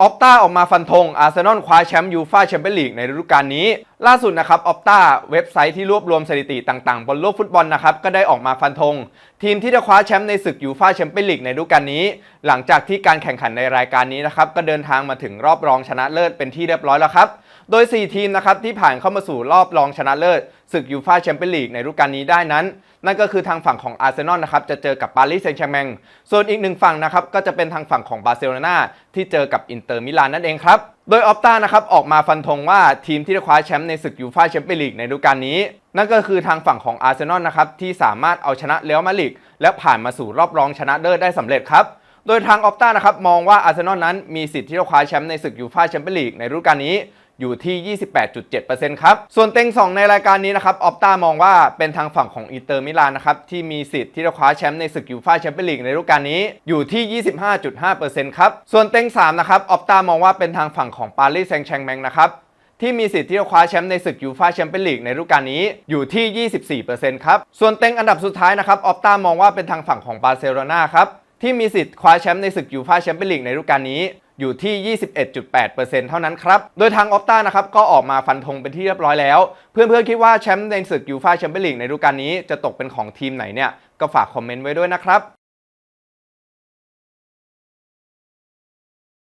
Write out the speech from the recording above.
ออปต้าออกมาฟันธงอาร์เซนอลคว้าแชมป์ยูฟ่าแชมเปี้ยนลีกในฤดูกาลนี้ล่าสุดนะครับออปต้าเว็บไซต์ที่รวบรวมสถิติต่างๆ บนโลกฟุตบอลนะครับ ก็ได้ออกมาฟันธง ทีมที่จะคว้าแชมป์ในศึกยูฟ่าแชมเปี้ยนลีกในฤดูกาลนี้ หลังจากที่การแข่งขันในรายการนี้นะครับ ก็เดินทางมาถึงรอบรองชนะเลิศเป็นที่เรียบร้อยแล้วครับ โดย 4 ทีมนะครับที่ผ่านเข้ามาสู่รอบรองชนะเลิศศึกยูฟ่าแชมเปี้ยนลีกในฤดูกาลนี้ได้นั้น นั่นก็คือทางฝั่งของอาร์เซนอลนะครับจะเจอกับปารีสแซงต์แชร์แมงส่วนอีกหนึ่งฝั่งนะครับก็จะเป็นทางฝั่งของบาร์เซโลนาที่เจอกับอินเตอร์มิลานนั่นเองครับ โดยออฟตานะครับออกมาฟันธงว่าทีมที่จะคว้าแชมป์ในศึกยูฟ่าแชมเปี้ยนลีกในฤดูกาลนี้ นั่นก็คือทางฝั่งของอาร์เซนอลนะครับที่สามารถเอาชนะเลอมาลิก และผ่านมาสู่รอบรองชนะเลิศได้สำเร็จครับโดยทางออฟตานะครับมองว่าอาร์เซนอลนั้นมีสิทธิ์ที่จะคว้าแชมป์ในศึกยูฟ่าแชมเปี้ยนลีกในฤดูกาลนี้ อยู่ที่ 28.7%ครับ ส่วนเต็ง 2 ในรายการนี้นะครับ ออปต้ามองว่าเป็นทางฝั่งของอินเตอร์มิลานนะครับ ที่มีสิทธิ์ที่จะคว้าแชมป์ในศึกยูฟ่าแชมเปี้ยนลีกในฤดูกาลนี้อยู่ที่ 25.5%ครับ ส่วนเต็ง 3 นะครับ ออปต้ามองว่าเป็นทางฝั่งของปารีสแซงต์แชร์แมงนะครับที่มีสิทธิ์ที่จะคว้าแชมป์ในศึกยูฟ่าแชมเปี้ยนลีกในฤดูกาลนี้อยู่ที่ 24%ครับ ส่วนเต็งอันดับสุดท้ายนะครับ ออปต้ามองว่าเป็นทางฝั่งของบาร์เซโลนาครับ ที่มีสิทธิ์คว้าแชมป์ในศึกยูฟ่าแชมเปี้ยนลีกในฤดูกาลนี้อยู่ที่ 21.8%เท่านั้นครับ โดยทางออฟต้านะครับ ก็ออกมาฟันธงเป็นที่เรียบร้อยแล้ว เพื่อนๆคิดว่าแชมป์ในศึกยูฟ่าแชมเปี้ยนลีกในฤดูกาลนี้จะตกเป็นของทีมไหนเนี่ย ก็ฝากคอมเมนต์ไว้ด้วยนะครับ